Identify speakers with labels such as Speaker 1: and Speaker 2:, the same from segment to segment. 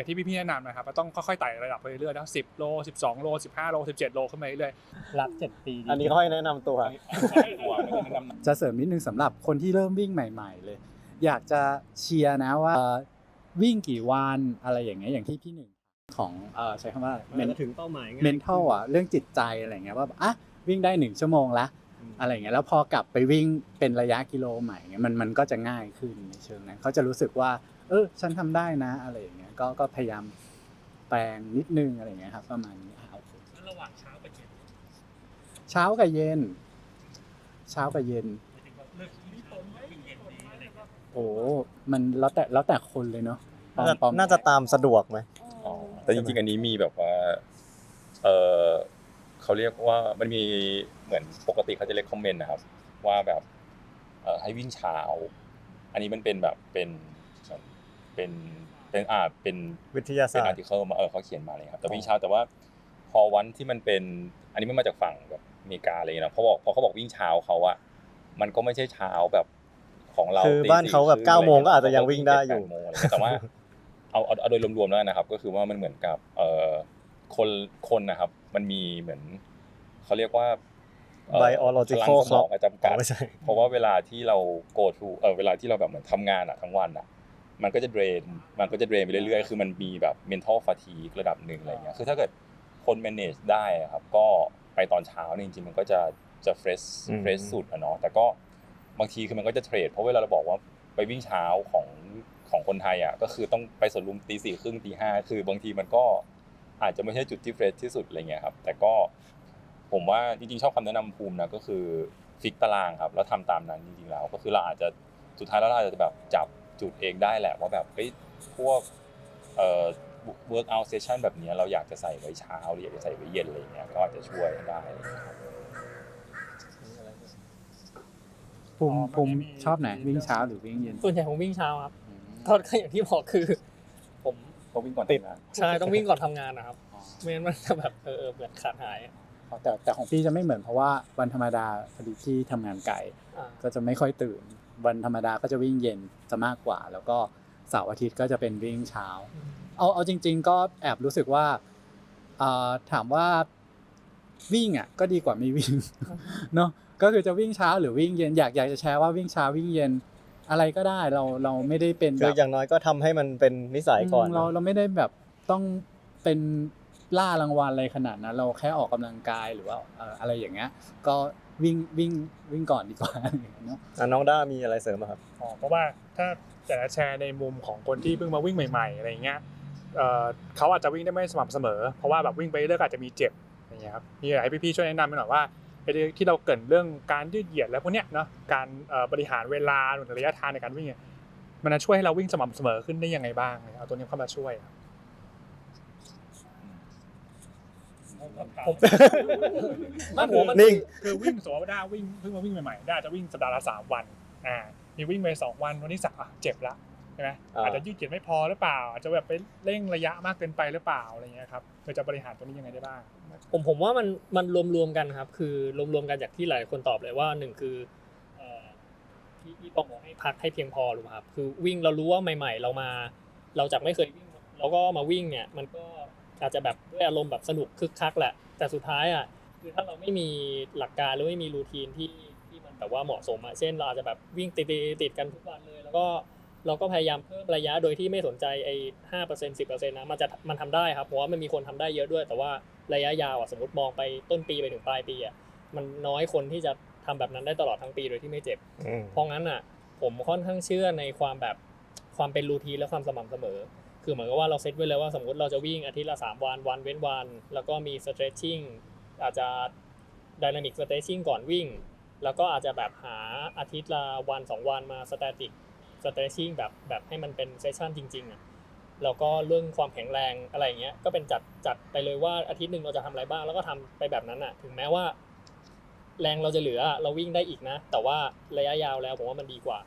Speaker 1: อย่างที่พี่ๆแนะนำนะครับว่าต้องค่อยๆไต่ระดับไปเรื่อยๆนะสิบโลสิบสองโลสิบห้าโลสิบเจ็ดโลขึ้นไปเรื่อย
Speaker 2: รักเจ็ดปี
Speaker 3: อันนี้ค่อยแนะนำตัว
Speaker 2: จะเสริมนิดนึงสำหรับคนที่เริ่มวิ่งใหม่ ๆ เลย อยากจะเชียร์นะว่าเอ่อวิ่งกี่วันอะไรอย่างเงี้ยอย่างที่พี่หนึ่งของเอ่อใช้คำว่า
Speaker 3: มันจะถึงเป้าหมายง่าย
Speaker 2: เมนทัลอะเรื่องจิตใจอะไรเงี้ยว่าอะวิ่งได้หนึ่งชั่วโมงละอะไรเงี้ยแล้วพอกลับไปวิ่งเป็นระยะกิโลใหม่เงี้ยมันมันก็จะง่ายขึ้นในเชิงนั้นเขาจะรู้สึกว่า เออฉันทำได้นะอะไรอย่างเงี้ย ก็ก็พยายามแปลงนิดนึงอะไรเงี้ยครับ ประมาณนี้อะโอเค
Speaker 1: ๆระหว่างเช้ากับเย็น
Speaker 2: เช้ากับเย็น เช้ากับเย็น
Speaker 1: เลือกที่ตนวิ่งเย็นดีอะไรเงี้ย
Speaker 2: โอ้มันแล้วแต่แล้วแต่คนเลยเนาะปอม
Speaker 3: น่า
Speaker 2: ปอม
Speaker 3: น่าจะตามสะดวกไหม
Speaker 4: อ๋อแต่จริงๆอันนี้มีแบบว่า เออเขาเรียกว่ามันมีเหมือนปกติเขาจะเรียกคอมเมนต์นะครับ ว่าแบบเอ่อให้วิ่งเช้า อันนี้มันเป็นแบบเป็นเป็น เป็นอ่าเป็น
Speaker 3: วิทยา
Speaker 4: เป็น
Speaker 3: ศาสต
Speaker 4: อา
Speaker 3: ร์
Speaker 4: ร์ติเคิลมาเออเขาเขียนมาเลยครับแต่วิ่งเช้าแต่ว่าพอวันที่มันเป็นอันนี้มันมาจากฝั่งแบบอเมริกาอะไรอย่างเลยนะเขาบอกพอเขาบอกวิ่งเช้าเขาอะมันก็ไม่ใช่เช้าแบบของเรา
Speaker 3: คือ
Speaker 4: ตี
Speaker 3: บ้านเขาแบบ
Speaker 4: สี่
Speaker 3: เก้า
Speaker 4: ครึ่
Speaker 3: โมงก็อาจจะยังวิ่งได้อยู่
Speaker 4: เจ็แปโมงอะไรเงี้ยแต่ว่าเอาเอาเอาโดยรวมๆแล้วนะครับ ก็คือว่ามันเหมือนกับเอ่อคนคนนะครับ มันมีเหมือนเขาเรียกว่าเอ่อ
Speaker 3: biological
Speaker 4: พลังสมอง
Speaker 3: clock
Speaker 4: อะจำกัด
Speaker 3: ไม่ใช่
Speaker 4: เพราะว่าเวลาที่เรา go to เออเวลาที่เราแบบเหมือนทำงานอะทั้งวันอะ มันก็จะ drain มันก็จะ drain ไปเรื่อยๆ คือมันมีแบบ mental fatigue ระดับหนึ่งอะไรเงี้ย คือถ้าเกิดคน manage ได้อะครับ ก็ไปตอนเช้าเนี่ยจริงๆ มันก็จะจะ fresh
Speaker 3: อืม
Speaker 4: fresh สุดอะเนาะ แต่ก็บางทีคือมันก็จะเทรด เพราะเวลาเราบอกว่าไปวิ่งเช้าของของคนไทยอะก็คือต้องไปสวนลุมตีสี่ครึ่งตีห้าคือบางทีมันก็อาจจะไม่ใช่จุดที่เฟรชที่สุดอะไรเงี้ยครับ แต่ก็ผมว่าจริงๆชอบคำแนะนำภูมินะก็คือฟิกตารางครับ แล้วทำตามนั้นจริงๆแล้ว ก็คือเราอาจจะสุดท้ายแล้วเราอาจจะแบบจับ จุดเองได้แหละว่าแบบเฮ้ยพวกเอ่อ workout session แบบเนี้ยเราอยากจะใส่ไว้เช้าหรืออยากจะใส่ไว้เย็นอะไรเงี้ยก็อาจจะช่วยได้อะไรเงี้ยครับ
Speaker 2: ภูมิภูมิชอบไหนวิ่งเช้าหรือวิ่งเย็น
Speaker 5: ส่วนใหญ่ผมวิ่งเช้าครับก็ก็อย่างที่บอกคือ ผม
Speaker 4: ต้องวิ่งก่อน
Speaker 3: ติด
Speaker 4: ทำงาน
Speaker 5: ใช่ต้องวิ่งก่อนทำงานนะครับไม่งั้นมันจะแบบเออเออเหมือนขาดหายอะ
Speaker 2: อ๋อแต่แต่ของพี่จะไม่เหมือนเพราะว่าวันธรรมดาพอดีที่ทำงานไกล
Speaker 5: อ่า
Speaker 2: ก็จะไม่ค่อยตื่น วันธรรมดาก็จะวิ่งเย็นจะมากกว่า แล้วก็เสาร์อาทิตย์ก็จะเป็นวิ่งเช้า เอาเอาจริง ๆ ก็แอบรู้สึกว่าเอ่อถามว่าวิ่งอะก็ดีกว่าไม่วิ่งเนาะก็คือจะวิ่งเช้าหรือวิ่งเย็นอยากอยากจะแชร์ว่าวิ่งเช้าวิ่งเย็นอะไรก็ได้เราเราไม่ได้เป็น
Speaker 3: คื
Speaker 2: แบ
Speaker 3: อบอย่างน้อยก็ทำให้มันเป็นนิสัยก่อน
Speaker 2: มเราเราไม่ได้แบบต้องเป็นล่ารางวัลอะไรขนาดนั้นเราแค่ออกกำลังกายหรือว่าเอ่ออะไรอย่างเงี้ย ก็ วิ่งวิ่งวิ่งก่อนดีกว่าเนาะ
Speaker 3: อะน้องด้ามีอะไรเสริมไหมครับ
Speaker 1: อ๋อเพราะว่าถ้าจะแชร์ในมุมของคนที่เพิ่งมาวิ่งใหม่ ๆ อะไรเงี้ยเอ่อเขาอาจจะวิ่งได้ไม่สม่ำเสมอ เพราะว่าแบบวิ่งไปเรื่อยๆก็อาจจะมีเจ็บอย่างเงี้ยครับนี่อยากให้พี่ๆช่วยแนะนำหน่อยว่าไอ้ที่เราเกรินเรื่องการยืดเหยียดแล้วพวกเนี้ยเนาะการเอ่อบริหารเวลารวมถึงระยะทางในการวิ่งเนี่ยมันจะช่วยให้เราวิ่งสม่ำเสมอขึ้นได้ยังไงบ้างเอาตัวนี้เข้ามาช่วยครับ
Speaker 5: ผมไม่ผมมัน
Speaker 3: นิ่ง
Speaker 1: คือวิ่งสมมติว่าด้าวิ่งเพิ่งมาวิ่งใหม่ๆด้าจะวิ่งสัปดาห์ละสามวันอ่ามีวิ่งไปสองวันวันที่สามอะเจ็บละใช่ไหม
Speaker 3: อ่า
Speaker 1: อาจจะยืดเหยียดไม่พอหรือเปล่า อาจจะแบบไปเร่งระยะมากเกินไปหรือเปล่าอะไรเงี้ยครับเราจะบริหารตัวนี้ยังไงได้บ้าง
Speaker 5: ผมผมว่ามันมันรวมๆกันครับ คือรวมๆกันจากที่หลายคนตอบเลยว่าหนึ่งคือเอ่อที่ที่ปองบอกให้พักให้เพียงพอหรือเปล่าครับคือวิ่งเรารู้ว่าใหม่ ๆ เรามา เราจากไม่เคยวิ่ง เราก็มาวิ่งเนี่ย มันก็ อาจจะแบบด้วยอารมณ์แบบสนุกคึกคักแหละ แต่สุดท้ายอะคือถ้าเราไม่มีหลักการหรือไม่มีรูทีนที่ที่มันแบบว่าเหมาะสมอะเช่นเราอาจจะแบบวิ่งติดๆติดกันทุกวันเลย แล้วก็เราก็พยายามเพิ่มระยะโดยที่ไม่สนใจไอ้ห้าเปอร์เซ็นต์สิบเปอร์เซ็นต์นะมันจะมันทำได้ครับเพราะว่ามันมีคนทำได้เยอะด้วย แต่ว่าระยะยาวอะสมมติมองไปต้นปีไปถึงปลายปีอะมันน้อยคนที่จะทำแบบนั้นได้ตลอดทั้งปีโดยที่ไม่เจ็บ
Speaker 3: อืม
Speaker 5: เพราะงั้นอะ ผมค่อนข้างเชื่อในความแบบความเป็นรูทีนและความสม่ำเสมอ คือเหมือนกับว่าเราเซตไว้เลยว่าสมมติเราจะวิ่งอาทิตย์ละสามวัน วันเว้นวัน แล้วก็มี stretching อาจจะ dynamic stretching ก่อนวิ่ง แล้วก็อาจจะแบบหาอาทิตย์ละวันสองวันมา static stretching แบบแบบให้มันเป็นเซสชั่นจริงๆอะแล้วก็เรื่องความแข็งแรงอะไรเงี้ยก็เป็นจัดจัดไปเลยว่าอาทิตย์หนึ่งเราจะทำอะไรบ้างแล้วก็ทำไปแบบนั้นอะ ถึงแม้ว่า แรงเราจะเหลือเราวิ่งได้อีกนะ แต่ว่าระยะยาวแล้วผมว่ามันดีกว่า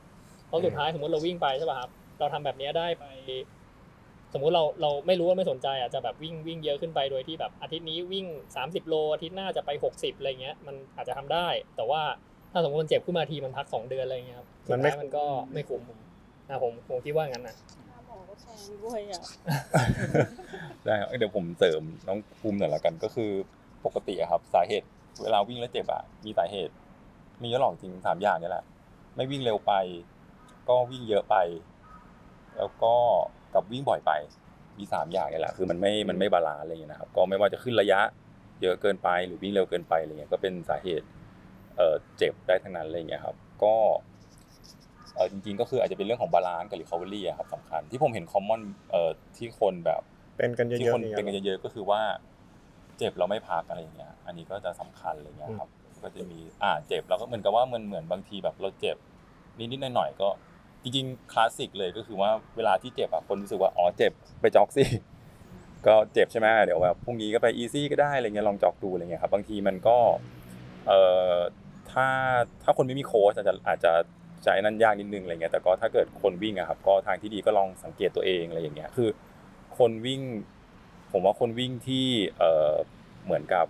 Speaker 5: เพราะสุดท้ายสมมติเราวิ่งไปใช่ป่ะครับเราทำแบบนี้ได้ไป สมมุติเราเราไม่รู้ว่าไม่สนใจอะจะแบบวิ่งวิ่งเยอะขึ้นไปโดยที่แบบอาทิตย์นี้วิ่ง 30 โลอาทิตย์หน้าจะไป 60อะไรเงี้ยมันอาจจะทำได้ แต่ว่าถ้าสมมติมันเจ็บขึ้นมาทีมันพัก 2 เดือนอะไรเงี้ยครับสุด
Speaker 3: มันไม่
Speaker 5: ท้ายมันก็ไม่คุ้มผมนะผมผมคิดว่างั้นนะ
Speaker 6: ครับผมก็แพงด้วยอะ
Speaker 4: ได้ครับเดี๋ยวผมเสริมน้องภูมิหน่อยละกันก็คือปกติอะครับ สาเหตุ เวลาวิ่งแล้วเจ็บอะมีสาเหตุ มีเยอะหรอกจริงสามอย่างนี่แหละ ไม่วิ่งเร็วไป ก็วิ่งเยอะไป แล้วก็ กับวิ่งบ่อยไป มีสามอย่างนี่แหละคือมันไม่มันไม่บาลานซ์อะไรอย่างเงี้ยนะครับก็ไม่ว่าจะขึ้นระยะเยอะเกินไปหรือวิ่งเร็วเกินไปอะไรเงี้ยก็เป็นสาเหตุเอ่อเจ็บได้ทั้งนั้นอะไรเงี้ยครับก็เออจริงๆก็คืออาจจะเป็นเรื่องของบาลานซ์กับ recovery อะครับสำคัญที่ผมเห็น common เอ่อที่คนแบบ
Speaker 3: เป็นกันเยอะ
Speaker 4: ที่คน
Speaker 3: ๆอย่าง
Speaker 4: เป็น
Speaker 3: เงี้
Speaker 4: กั
Speaker 3: ย
Speaker 4: นเยอะๆก็คือว่า เจ็บเราไม่พักอะไรอย่างเงี้ย อันนี้ก็จะสำคัญอะไรเงี้ยครับก็จะมีอ่าเจ็บแล้วก็เหมือนกับว่ามันเหมือนบางทีแบบเราเจ็บนิดๆหน่อยๆก็ จริงๆคลาสสิกเลยก็คือว่าเวลาที่เจ็บอะคนรู้สึกว่าอ๋อเจ็บไปจ็อกสิก็เจ็บใช่ไหมเดี๋ยวแบบพรุ่งนี้ก็ไปอีซี่ก็ได้อะไรเงี้ยลองจ็อกดูอะไรเงี้ยครับบางทีมันก็เอ่อถ้าถ้าคนไม่มีโค้ชอาจจะอาจจะใช้นั่นยากนิดนึงอะไรเงี้ยแต่ก็ถ้าเกิดคนวิ่งอะครับก็ทางที่ดีก็ลองสังเกตตัวเองอะไรอย่างเงี้ยคือ คนวิ่ง ผมว่าคนวิ่งที่เอ่อเหมือนกับ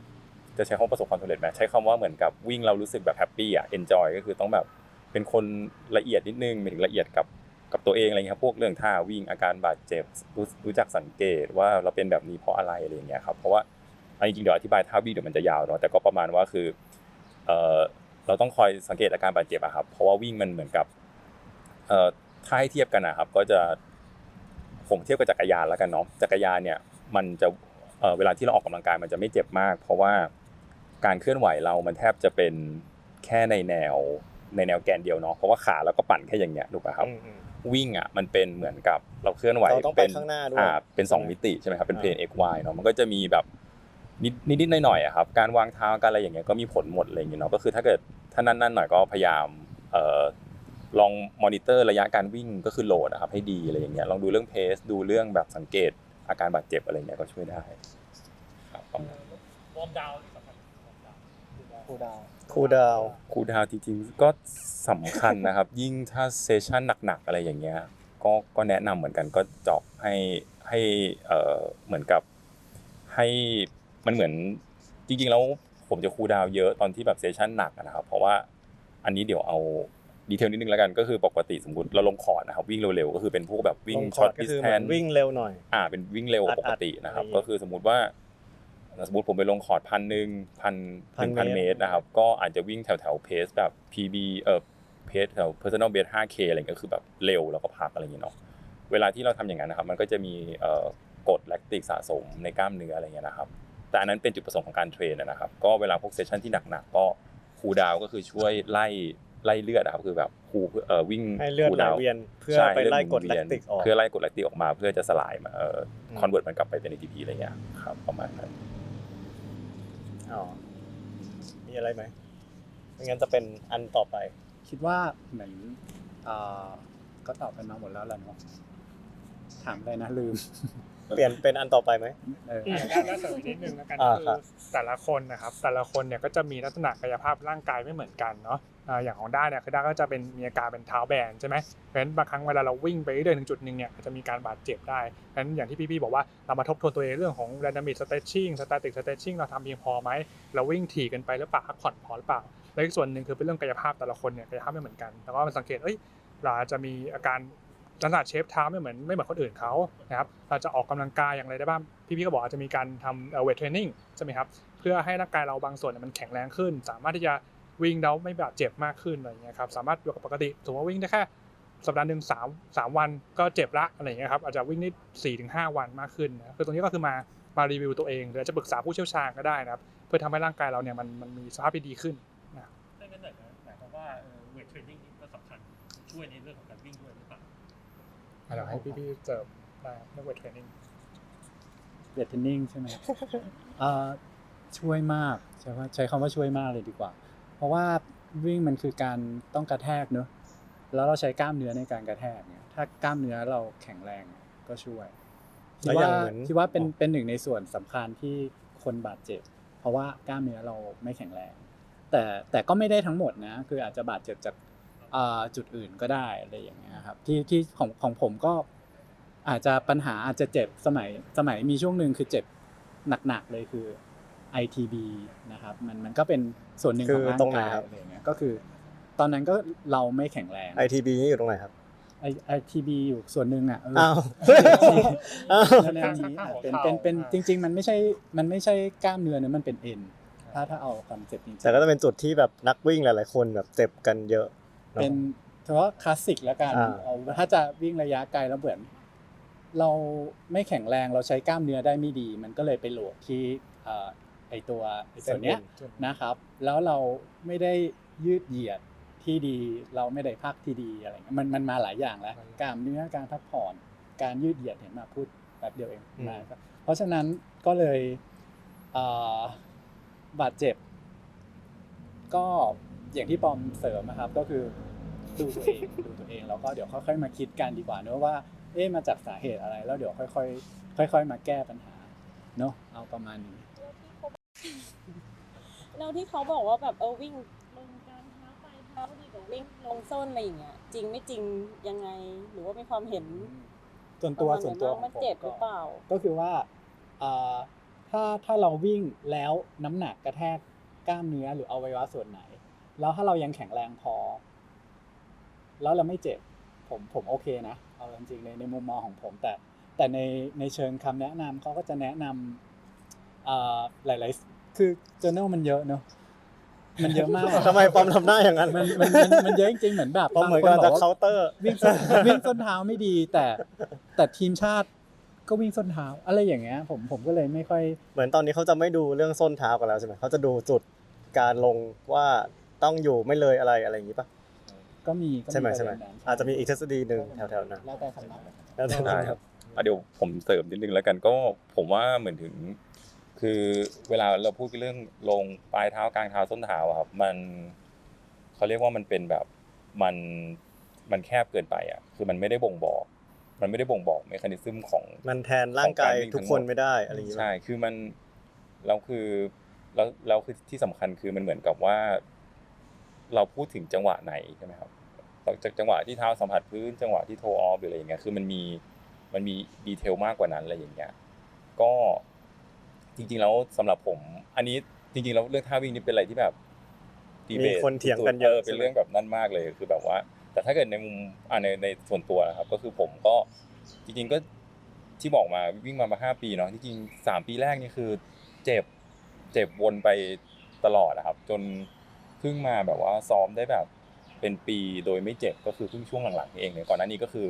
Speaker 4: จะใช้คำประสบความสำเร็จไหมใช้คำว่าเหมือนกับวิ่งเรารู้สึกแบบแฮปปี้อะเอนจอยก็คือต้องแบบ เป็นคนละเอียดนิดนึงหมายถึงละเอียดกับกับตัวเองอะไรเงี้ยครับพวกเรื่องท่าวิ่งอาการบาดเจ็บรู้รู้จักสังเกตว่าเราเป็นแบบนี้เพราะอะไรอะไรเงี้ยครับเพราะว่าอันนี้จริงเดี๋ยวอธิบายท่าวิ่งเดี๋ยวมันจะยาวเนาะแต่ก็ประมาณว่าคือเออเราต้องคอยสังเกตอาการบาดเจ็บอะครับเพราะว่าวิ่งมันเหมือนกับเอ่อถ้าให้เทียบกันนะครับ ก็จะผมเทียบกับจักรยานแล้วกันเนาะจักรยานเนี่ยมันจะเอ่อเวลาที่เราออกกำลังกายมันจะไม่เจ็บมาก เพราะว่าการเคลื่อนไหวเรามันแทบจะเป็นแค่ในแนว ในแนวแกนเดียวเนาะเพราะว่าขาแล้วก็ปั่นแค่อย่างเงี้ยถูกไหมครับ
Speaker 3: อืมอืม
Speaker 4: วิ่งอะมันเป็นเหมือนกับเราเคลื่อนไหว
Speaker 3: เราต้องไปข้างหน้าด้วย
Speaker 4: อ่าเป็นสองมิติใช่ไหมครับเป็นเพลน x y เนาะมันก็จะมีแบบนิดนิดๆหน่อยๆอะครับการวางเท้าการอะไรอย่างเงี้ยก็มีผลหมดอะไรอย่างเงี้ยเนาะก็คือถ้าเกิดถ้านั่นๆหน่อยก็พยายามเอ่อลองมอนิเตอร์ระยะการวิ่งก็คือโหลดนะครับให้ดีอะไรอย่างเงี้ยลองดูเรื่องเพสดูเรื่องแบบสังเกตอาการบาดเจ็บอะไรเงี้ยก็ช่วยได้ครับประมาณนั้น
Speaker 5: วอร์มดาวน์ ครูดาว
Speaker 2: ครูดาว
Speaker 3: คู
Speaker 4: ลดาวน์จริงๆก็สำคัญนะครับ ยิ่งถ้าเซสชั่นหนักๆอะไรอย่างเงี้ยก็ก็แนะนำเหมือนกันก็เจาะให้ให้เอ่อเหมือนกับให้มันเหมือนจริงๆแล้วผมจะคูลดาวน์เยอะตอนที่แบบเซสชั่นหนักอะนะครับ เพราะว่าอันนี้เดี๋ยวเอาดีเทลนิดนึงแล้วกันก็คือปกติสมมติเราลงคอร์ดนะครับวิ่งเร็วๆก็คือเป็นพวกแบบวิ่ง
Speaker 3: ลค
Speaker 4: ช็
Speaker 3: อ
Speaker 4: อ
Speaker 3: ร์
Speaker 4: ต
Speaker 3: ดก็
Speaker 4: ดิส
Speaker 3: คือ
Speaker 4: แท
Speaker 3: เหมือนน วิ่งเร็วหน่อย
Speaker 4: อ่าเป็นวิ่งเร็วกว่า
Speaker 3: อัดๆ
Speaker 4: ปกตินะครับ
Speaker 3: อะไรอย่างเงี้ย
Speaker 4: ก็คือสมมุติว่า สมมติผมไปลงคอร์ดพันหนึ่งพันห
Speaker 3: พัน
Speaker 4: นึ่งพัน
Speaker 3: เม
Speaker 4: เม
Speaker 3: ต
Speaker 4: ต
Speaker 3: ร
Speaker 4: รนะครับก็อาจจะวิ่งแถวแถวเพสแบบ PB เอ่อเพสแถว personal best 5K อะไรเงี้ยก็คือแบบเร็วแล้วก็พักอะไรอย่างเงี้ยเนาะเวลาที่เราทำอย่างนั้นนะครับ มันก็จะมีเอ่อกรดแลคติกสะสมในกล้ามเนื้ออะไรเงี้ยนะครับ แต่อันนั้นเป็นจุดประสงค์ของการเทรนนะครับ ก็เวลาพวกเซสชั่นที่หนักๆก็คูลดาวน์ก็คือช่วยไล่ไล่เลือดนะครับคือแบบคูลเอ่อวิ่ง
Speaker 3: ให้เลือด
Speaker 4: คู
Speaker 3: ไหล
Speaker 4: ดาวน์
Speaker 3: เวียนเพื่อ
Speaker 4: ใช่
Speaker 3: ไปไล่กด
Speaker 4: เลื
Speaker 3: แล
Speaker 4: อ
Speaker 3: คติกออก
Speaker 4: เพื่อไล่กดแลคติกออกมา เพื่อจะสลายมาเอ่อ
Speaker 3: อืม
Speaker 4: คอนเวิร์ตมันกลับไปเป็น ATP อะไรเงี้ยครับประมาณนั้น
Speaker 3: อ๋อมีอะไรไหมไม่งั้นจะเป็นอันต่อไป
Speaker 2: คิดว่าเหมือนเอ่อก็ตอบกันมาหมดแล้วแหละเนาะถามอะไรนะลืม
Speaker 3: เปลี่ยนเป็นอันต่อไปไหม
Speaker 2: เออ
Speaker 1: อ่าได้แล้วเสริมอีกนิดนึงแล้วกัน
Speaker 3: อ่า
Speaker 1: คื
Speaker 3: ครั
Speaker 1: อบ แต่ละคนนะครับแต่ละคนเนี่ยก็จะมีลักษณะกายภาพร่างกายไม่เหมือนกันเนาะอ่าอย่างของด้าเนี่ยคือด้าก็จะเป็นมีอาการเป็นเท้าแบนใช่ไหมเพราะฉะนั้นบางครั้งเวลาเราวิ่งไปเรื่อยๆถึงจุดหนึ่งเนี่ยอาจจะมีการบาดเจ็บได้เพราะฉะนั้นอย่างที่พี่ๆบอกว่าเรามาทบทวนตัวเองเรื่องของ dynamic stretching static stretching เราทำเพียงพอไหมเราวิ่งถี่เกันไปหรือเปล่าพักผ่อนพอหรือเปล่า แล้วอีกส่วนหนึ่งคือเป็นเรื่องกายภาพแต่ละคนเนี่ยกายภาพไม่เหมือนกันแต่ว่ามันสังเกตเอ้ยเราอาจจะมีอาการ ลักษณะเชฟเท้าไม่เหมือนไม่เหมือนคนอื่นเขานะครับเราจะออกกำลังกายอย่างไรได้บ้างพี่ๆก็บอกอาจจะมีการทำเวทเทรนนิ่งใช่ไหมครับเพื่อให้ร่างกายเราบางส่วนมันแข็งแรงขึ้น สามารถที่จะวิ่งแล้วไม่บาดเจ็บมากขึ้นอะไรอย่างเงี้ยครับสามารถอยู่กับปกติสมมติว่าวิ่งได้แค่สัปดาห์หนึ่งสามสามวันก็เจ็บละอะไรอย่างเงี้ยครับอาจจะวิ่งได้สี่ถึงห้าวันมากขึ้นนะคือตรงนี้ก็คือมามารีวิวตัวเองหรือจะปรึกษาผู้เชี่ยวชาญก็ได้นะครับเพื่อทำให้ร่างกายเราเนี่ยมันมันมีสภาพที่ดีขึ้นนะครับ
Speaker 7: ถ้างั้นหมายหมายความว่าเวทเทรนนิ่งนี่ก็สำคัญช่วยในเรื่องของการวิ่งด้วยหรือ เปล่า
Speaker 1: เดี๋ยวให้พี่ๆเจิมได้ครับเรื่องเวทเทรนนิ่ง
Speaker 2: เวทเทรนนิ่งใช่ไหมเอ่อช่วยมากใช่ว่าใช้คำว่าช่วยมากเลยดีกว่า เพราะว่าวิ่งมันคือการต้องกระแทกเนอะแล้วเราใช้กล้ามเนื้อในการกระแทกเนี่ย ถ้ากล้ามเนื้อเราแข็งแรงก็ช่วยคิ
Speaker 3: แล้
Speaker 2: ด
Speaker 3: วอย่า
Speaker 2: ว่าง
Speaker 3: เหมือน
Speaker 2: คิดว่าเป็น
Speaker 3: อ๋อ
Speaker 2: เป็นหนึ่งในส่วนสำคัญที่คนบาดเจ็บ เพราะว่ากล้ามเนื้อเราไม่แข็งแรง แต่แต่ก็ไม่ได้ทั้งหมดนะ คืออาจจะบาดเจ็บจากอ่า จุดอื่นก็ได้อะไรอย่างเงี้ยครับที่ที่ของของผมก็อาจจะปัญหาอาจจะเจ็บสมัยสมัยมีช่วงหนึ่งคือเจ็บหนักๆเลยคือ ITB นะครับมันมันก็เป็นส่วนหนึ่งของร่าง
Speaker 3: คือตรงไหน
Speaker 2: กาย
Speaker 3: ครับ
Speaker 2: อะไรอย่างเงี้ยก็คือ ตอนนั้นก็เราไม่แข็งแรง
Speaker 3: ITB นี่อยู่ตรงไหนครับ
Speaker 2: ไอไอทีบีอยู่ส่วนหนึ่งอะเออ
Speaker 3: อ้าวอ้าว
Speaker 2: แนวนี้อะเป็นเป็นเป็นจริง ๆ มันไม่ใช่มันไม่ใช่กล้ามเนื้อนะมันเป็นเอ็นถ้าถ้าเอาคอนเซ็ปต์จริงๆ
Speaker 3: แต่ก็จะเป็นจุดที่แบบนักวิ่งหลาย ๆ คนแบบเจ็บกันเยอะอะ
Speaker 2: เป็นเฉพาะคลาสสิกแล้วกัน
Speaker 3: อ่า
Speaker 2: เอาถ้าจะวิ่งระยะไกลแล้วเหมือนเราไม่แข็งแรงเราใช้กล้ามเนื้อได้ไม่ดี มันก็เลยไปโหลดที่เอ่อไอตัวไอส่วนเนี้ยนะครับ แล้วเราไม่ได้ยืดเหยียดที่ดีเราไม่ได้พักที่ดีอะไรเงี้ยมันมันมาหลายอย่างแล้วกล้ามเนื้อการพักผ่อนการยืดเหยียดเห็นมาพูดแป๊บเดียวเอง
Speaker 3: อืม
Speaker 2: นะครับเพราะฉะนั้นก็เลยเอ่อบาดเจ็บ ก็ อย่างที่ปอมเสริมนะครับก็คือดูตัวเองดูตัวเองแล้วก็เดี๋ยวค่อยๆมาคิดกันดีกว่าเนอะว่าเอ๊ะมาจากสาเหตุอะไร แล้วเดี๋ยวค่อยๆค่อย ๆ มาแก้ปัญหาเนอะเอาประมาณนี้
Speaker 6: แล้วที่เขาบอกว่าแบบเออวิ่งลงกลารเท้าปลายเท้าดีกว่าวิ่งลงส้นอะไรอย่างเงี้ยจริงไม่จริงยังไงหรือว่ามีความเห็น
Speaker 2: ส่วนตัว
Speaker 6: ประมาณ
Speaker 2: ส่วนตัว
Speaker 6: ไห
Speaker 2: ของ
Speaker 6: มัน
Speaker 2: ผม
Speaker 6: เจ็บห
Speaker 2: ก็
Speaker 6: รือเปล่า
Speaker 2: ก็คือว่าเอ่อถ้าถ้าเราวิ่งแล้วน้ำหนักกระแทกกล้ามเนื้อหรืออวัยวะส่วนไหน แล้วถ้าเรายังแข็งแรงพอ แล้วเราไม่เจ็บ ผมผมโอเคนะเอาจริงๆในในมุมมองของผม แต่แต่ในในเชิงคำแนะนำเขาก็จะแนะนำเอ่อหลายๆ คือ journal มันเยอะเนอะมันเยอะมาก
Speaker 3: ทำไมปอมทำหน้าอย่างนั้น
Speaker 2: มันมันมันมันเยอะจริงๆเหมือนแบบ
Speaker 3: ปอมเหมือนกัน
Speaker 2: บ
Speaker 3: จะ
Speaker 2: งคบ
Speaker 3: เคาน์เตอร์
Speaker 2: วิ่งส้นวิ่งส้นเท้าไม่ดี แต่แต่ทีมชาติก็วิ่งส้นเท้าอะไรอย่างเงี้ยผมผมก็เลยไม่ค่อย
Speaker 3: เหมือนตอนนี้เขาจะไม่ดูเรื่องส้นเท้ากันแล้วใช่ไหมเขาจะดูจุดการลงว่า ต้องอยู่ไม่เลยอะไรอะไรอย่างนี้ปะ
Speaker 2: ก็มีก็
Speaker 3: ใช่ไหม
Speaker 2: ประ
Speaker 3: ใช่ไหม
Speaker 2: เด็นนั้น
Speaker 3: อาจจะมีอีกทฤษฎีหนึ่งแถวๆนั้น
Speaker 2: แล้วแต่สำนัก
Speaker 3: แล้วแต่
Speaker 4: ได้ครับ อะเดี๋ยวผมเสริมนิดนึงแล้วกันก็ผมว่าเหมือนถึง คือเวลาเราพูดเรื่องลงปลายเท้ากลางเท้าส้นเท้าอะครับมันเขาเรียกว่ามันเป็นแบบมันมันแคบเกินไปอะคือมันไม่ได้บ่งบอก มันไม่ได้บ่งบอกเมคานิซึมของ
Speaker 3: มันแทนร่างกาย
Speaker 4: ของการวิ่ง
Speaker 3: ทุกคนไม่ได้อะไรอย่างนี้ปะ
Speaker 4: ใช่ คือมันเราคือแล้วเราคือที่สำคัญคือมันเหมือนกับว่า เราพูดถึงจังหวะไหนใช่ไหมครับจากจังหวะที่เท้าสัมผัสพื้น จังหวะที่โทออฟหรืออะไรอย่างเงี้ยคือมันมีมันมีดีเทลมากกว่านั้นอะไรอย่างเงี้ยก็จริงๆแล้วสำหรับผม อันนี้จริงๆแล้วเรื่องท่าวิ่งนี่เป็นอะไรที่แบบ
Speaker 3: มี
Speaker 4: debate
Speaker 3: คนเถียงกันเยอะ
Speaker 4: สุดๆเป็นเรื่องแบบนั่นมากเลยคือแบบว่า แต่ถ้าเกิดในมุมอ่าในในส่วนตัวนะครับ ก็คือผมก็จริง ๆก็ที่บอกมาวิ่งมามาห้าปีเนาะจริงๆสามปีแรกนี่คือ เจ็บเจ็บวนไปตลอดนะครับ จนเพิ่งมาแบบว่าซ้อมได้แบบเป็นปีโดยไม่เจ็บก็คือเพิ่งช่วงหลังๆเองเนี่ยก่อนหน้านี้ก็คือ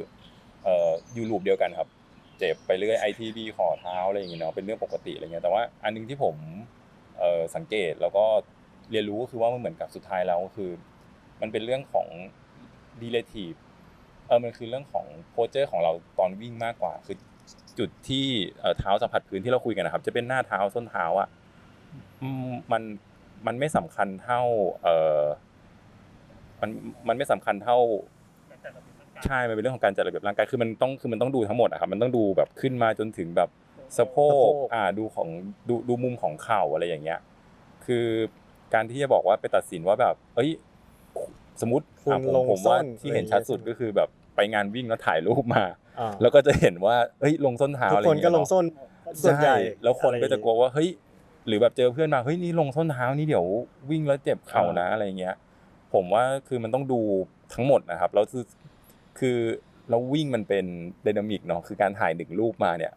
Speaker 4: เอ่อยู่ลูปเดียวกันครับ เจ็บไปเรื่อย ITB ขอเท้าอะไรอย่างเงี้ยเนาะเป็นเรื่องปกติอะไรเงี้ยแต่ว่าอันหนึงที่ผมเอ่อสังเกตแล้วก็เรียนรู้ก็คือว่ามันเหมือนกับสุดท้ายแล้วก็คือ มันเป็นเรื่องของ relative เออมันคือเรื่องของโพเจอร์ของเราตอนวิ่งมากกว่า คือจุดที่เท้าสัมผัสพื้นที่เราคุยกันนะครับ จะเป็นหน้าเท้าส้นเท้าอะมัน มันไม่สำคัญเท่าเออมันมันไม่สำคัญเท่า
Speaker 7: แต่ระเบียบร่างกาย
Speaker 4: ใช่มันเป็นเรื่องของการจัดระเบียบร่างกายคือมันต้องคือมันต้องดูทั้งหมดอะครับมันต้องดูแบบขึ้นมาจนถึงแบบสะโพ
Speaker 3: สะโพ
Speaker 4: ก
Speaker 3: ก
Speaker 4: อ่าดูของดูดูมุมของเข่าอะไรอย่างเงี้ย คือการที่จะบอกว่าไปตัดสินว่าแบบ เอ้ย สมมติ
Speaker 3: คุณ
Speaker 4: อะผม
Speaker 3: ลง
Speaker 4: ผมว่า
Speaker 3: ส้น
Speaker 4: ที่เห็นชัดสุดก็คือแบบไปงานวิ่งแล้วถ่ายรูปมา
Speaker 3: อ่า
Speaker 4: แล้วก็จะเห็นว่าเอ้ยลงส้นเท้า
Speaker 3: ทุก
Speaker 4: อะไรอ
Speaker 3: ค
Speaker 4: ย่านง
Speaker 3: ก็
Speaker 4: เงี้ย
Speaker 3: ลง
Speaker 4: เนาะ
Speaker 3: ส้นส่วนใหญ่
Speaker 4: ช่แล้วคนก็จะกลัวว่าเฮ้ย หรือแบบเจอเพื่อนมาเฮ้ยนี่ลงส้นเท้านี่เดี๋ยววิ่งแล้วเจ็บเข่านะอะไรเงี้ย ผมว่าคือมันต้องดูทั้งหมดนะครับแล้วคือคือเราวิ่งมันเป็นไดนามิกเนาะคือการถ่ายหนึ่งรูปมาเนี่ย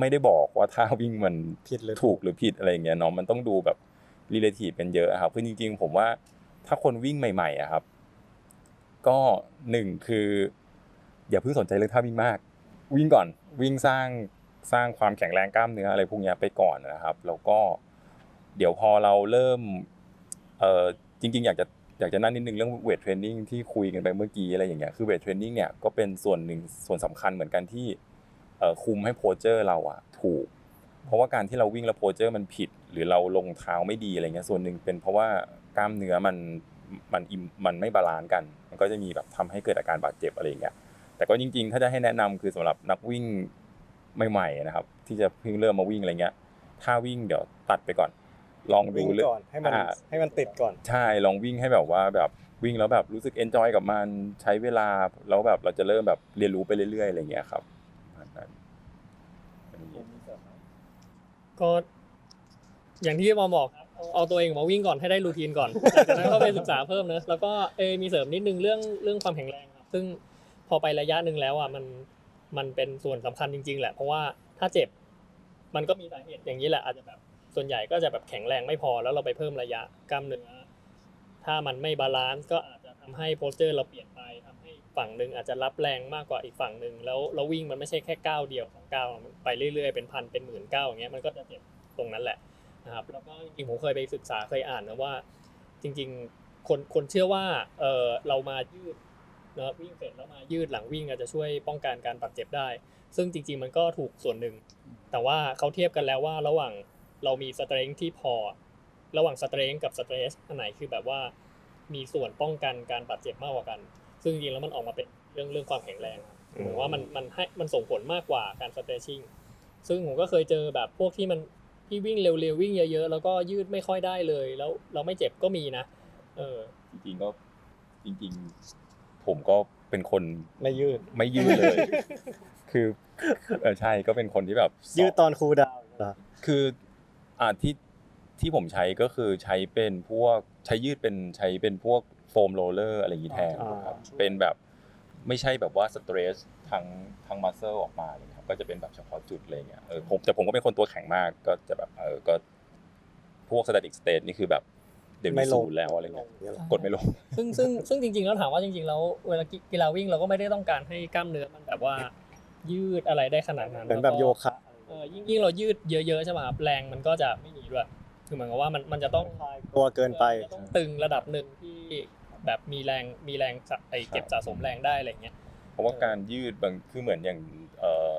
Speaker 4: ไม่ได้บอกว่าท่าวิ่งมัน
Speaker 3: ผิดหรือ
Speaker 4: ถูกหรือผิดอะไรเงี้ยเนาะมันต้องดูแบบรีเลทีฟกันเยอะอะครับคือจริง ๆ ผมว่าถ้าคนวิ่งใหม่ๆอะครับ ก็หนึ่งคือ อย่าเพิ่งสนใจเรื่องท่าวิ่งมาก วิ่งก่อนวิ่งสร้างสร้างความแข็งแรงกล้ามเนื้ออะไรพวกเนี้ยไปก่อนนะครับ แล้วก็ เดี๋ยวพอเราเริ่มเอ่อจริง ๆ อยากจะอยากจะนั่นนิดนึงเรื่องเวทเทรนนิ่งที่คุยกันไปเมื่อกี้อะไรอย่างเงี้ยคือเวทเทรนนิ่งเนี่ยก็เป็นส่วนหนึ่งส่วนสำคัญเหมือนกันที่เอ่อคุมให้โพเจอร์เราอะถูก เพราะว่าการที่เราวิ่งแล้วโพเจอร์มันผิด หรือเราลงเท้าไม่ดีอะไรเงี้ยส่วนหนึ่งเป็นเพราะว่ากล้ามเนื้อมันมันอิมมันไม่บาลานซ์กัน มันก็จะมีแบบทำให้เกิดอาการบาดเจ็บอะไรอย่างเงี้ยแต่ก็จริง ๆ ถ้าจะให้แนะนำคือสำหรับนักวิ่งใหม่ๆนะครับ ที่จะเพิ่งเริ่มมาวิ่งอะไรเงี้ยถ้าวิ่งเดี๋ยวตัดไปก่อน ลองดู
Speaker 3: วิ่ง
Speaker 4: เรื่
Speaker 3: ก่อนให้มัน
Speaker 4: อ่า
Speaker 3: ให้มันติดก่อน
Speaker 4: ใช่ลองวิ่งให้แบบว่าแบบวิ่งแล้วแบบรู้สึกเอนจอยกับมันใช้เวลาแล้วแบบเราจะเริ่มแบบเรียนรู้ไปเรื่อยๆอะไรเงี้ยครับประมาณนั้นอันนี้
Speaker 5: ก็อย่างที่บอมบอกครับเอาตัวเองมาวิ่งก่อนให้ได้รูทีนก่อนหลังจากนั้นก็ไปศึกษาเพิ่มเนอะแล้วก็เออมีเสริมนิดนึงเรื่องเรื่องความแข็งแรงครับซึ่งพอไประยะหนึ่งแล้วอะมันมันเป็นส่วนสำคัญจริง ๆ แหละเพราะว่าถ้าเจ็บ มันก็มีสาเหตุอย่างนี้แหละอาจจะแบบ ส่วนใหญ่ก็จะแบบแข็งแรงไม่พอแล้วเราไปเพิ่มระยะกล้ามเนื้อถ้ามันไม่บาลานซ์ก็อาจจะทำให้โพสเจอร์เราเปลี่ยนไปทำให้ฝั่งหนึ่งอาจจะรับแรงมากกว่าอีกฝั่งหนึ่งแล้วเราวิ่งมันไม่ใช่แค่ก้าวเดียวสองก้าวไปเรื่อยๆเป็นพันเป็นหมื่นก้าวอย่างเงี้ยมันก็จะเจ็บตรงนั้นแหละนะครับแล้วก็จริงผมเคยไปศึกษาเคยอ่านนะว่า จริงๆคนคนเชื่อว่าเออเรามายืดเนอะวิ่งเสร็จแล้วมายืดหลังวิ่งอาจจะช่วยป้องกันการบาดเจ็บได้ ซึ่งจริง ๆ มันก็ถูกส่วนหนึ่ง แต่ว่าเขาเทียบกันแล้วว่าระหว่าง เรามีสเตร n งที่พอ ระหว่างสเตร n งกับสเตรสอันไหนคือแบบว่ามีส่วนป้องกันการบาดเจ็บมากกว่ากัน ซึ่งจริงๆแล้วมันออกมาเป็นเรื่องเรื่องความแข็งแรงเหมือนว่ามันมันให้มันส่งผลมากกว่าการสเตรชชิ่งซึ่งผมก็เคยเจอแบบพวกที่มันที่วิ่งเร็วๆวิ่งเยอะๆแล้วก็ยืดไม่ค่อยได้เลย แล้วเราไม่เจ็บก็มีนะ เออ
Speaker 4: จริงๆก็จริง ๆ ผมก็เป็นคน
Speaker 3: ไม่ยืด
Speaker 4: ไม่ยืดเลย คือเออใช่ก็เป็นคนที่แบบ
Speaker 3: ยืดตอนคูลดาวน์เหรอ
Speaker 4: คือ อ่าที่ที่ผมใช้ก็คือใช้เป็นพวกใช้ยืดเป็นใช้เป็นพวกโฟมโรลเลอร์อะไรอย่างนี้แทน
Speaker 3: อ่า
Speaker 4: ครับเป็นแบบไม่ใช่แบบว่าสเตรสทั้งทั้งมัสเซลออกมาเลยครับก็จะเป็นแบบเฉพาะจุดอะไรเงี้ยเออผมแต่ผมก็เป็นคนตัวแข็งมากก็จะแบบเออก็พวกสแตติกสเตทนี่คือแบบเดี๋ยว
Speaker 3: ไม่
Speaker 4: นี้
Speaker 3: ล
Speaker 4: ศู
Speaker 3: ง
Speaker 4: นย์แล้วอะไรเงี้ย
Speaker 3: เนี่ยเหรอ
Speaker 4: กดไม่ลง
Speaker 5: ซึ่งซึ่งซึ่งจริงๆแล้วถามว่าจริงๆแล้วเวลากีฬาวิ่งเราก็ไม่ได้ต้องการให้กล้ามเนื้อมันแบบว่ายืดอะไรได้ขนาดนั้น
Speaker 3: เหมือนแบบ
Speaker 5: ล้ว
Speaker 3: โย
Speaker 5: ก็
Speaker 3: คะ
Speaker 5: เออ ยิ่งยิ่งเรายืดเยอะๆใช่ไหมครับแรงมันก็จะไม่มีด้วยคือเหมือนกับว่ามันมันจะต้อง
Speaker 3: ตัวเกินไป
Speaker 5: มันจะต้องตึงระดับหนึ่งที่แบบมีแรงมีแรงสะไอเก็บสะสมแรงได้อะไรอย่างเงี้ย
Speaker 4: เพราะว่าการยืดบางคือเหมือนอย่างเอ่อ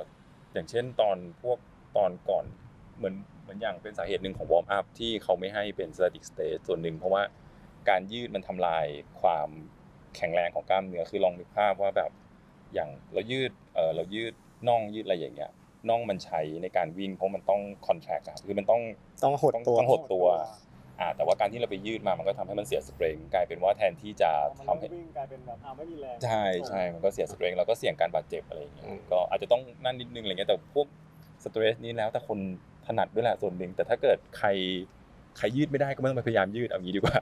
Speaker 4: อย่างเช่นตอนพวกตอนก่อนเหมือนเหมือนอย่างเป็นสาเหตุหนึ่งของวอร์มอัพที่เขาไม่ให้เป็น static state ส่วนหนึ่งเพราะว่าการยืดมันทำลายความแข็งแรงของกล้ามเนื้อคือลองนึกภาพว่าแบบอย่างเรายืดเออเรายืดน่องยืดอะไรอย่างเงี้ย น่องมันใช้ในการวิ่งเพราะมันต้อง contract อะคือมันต้อง
Speaker 3: ต้องหด
Speaker 4: ต้อง
Speaker 3: ตัว
Speaker 4: ต้องหดตัวอ่าแต่ว่าการที่เราไปยืดมามันก็ทำให้มันเสียสเปรงกลายเป็นว่าแทนที่จะทำให้
Speaker 3: วิ่งกลายเป็นแบบอ้าวไม่มีแรง
Speaker 4: ใช่ใช่มันก็เสียสเตรนแล้วก็เสี่ยงการบาดเจ็บอะไรอย่างเงี้ย
Speaker 3: อืม
Speaker 4: ก็อาจจะต้องนั่นนิดนึงอะไรเงี้ยแต่พวกสเตรสนี้แล้วแต่คนถนัดด้วยแหละส่วนหนึ่งแต่ถ้าเกิดใครใครยืดไม่ได้ก็ไม่ต้องไปพยายามยืดเอางี้ดีกว่า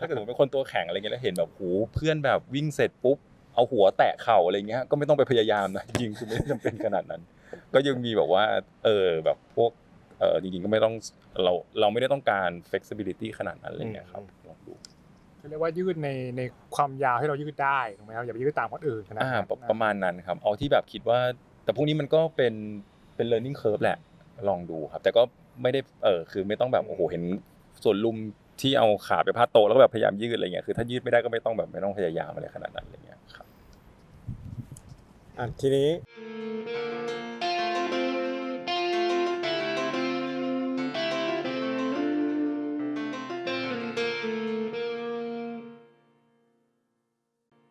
Speaker 4: ถ้าเกิดผมเป็นคนตัวแข็งอะไรเงี้ยแล้วเห็นแบบโหเพื่อนแบบวิ่งเสร็จปุ๊บเอาหัวแตะเข่าอะไรเงี้ยก็ไม่ต้องไปพยายามนะจริงๆคือไม่ได้จำเป็นขนาดนั้น ก็ยังมีแบบว่าเออแบบพวกเออจริงๆก็ไม่ต้องเราเราไม่ได้ต้องการ flexibility ขนาดนั้นอะไรเงี้ยครับลองดู
Speaker 1: เขาเรียกว่ายืดในในความยาวที่เรายืดได้ถูกไหมครับอย่าไปยืดตามคนอื่นขนาด
Speaker 4: อ่า
Speaker 1: นั้น
Speaker 4: ประประมาณนั้นครับ เอาที่แบบคิดว่า แต่พวกนี้มันก็เป็นเป็น learning curve แหละลองดูครับ แต่ก็ไม่ได้เออคือไม่ต้องแบบโอ้โหเห็นส่วนลุมที่เอาขาไปพาดโตะแล้วก็แบบพยายามยืดอะไรเงี้ยคือถ้ายืดไม่ได้ก็ไม่ต้องแบบไม่ต้องพยายามอะไรขนาดนั้นอะไรเงี้ยครับ
Speaker 3: อะทีนี้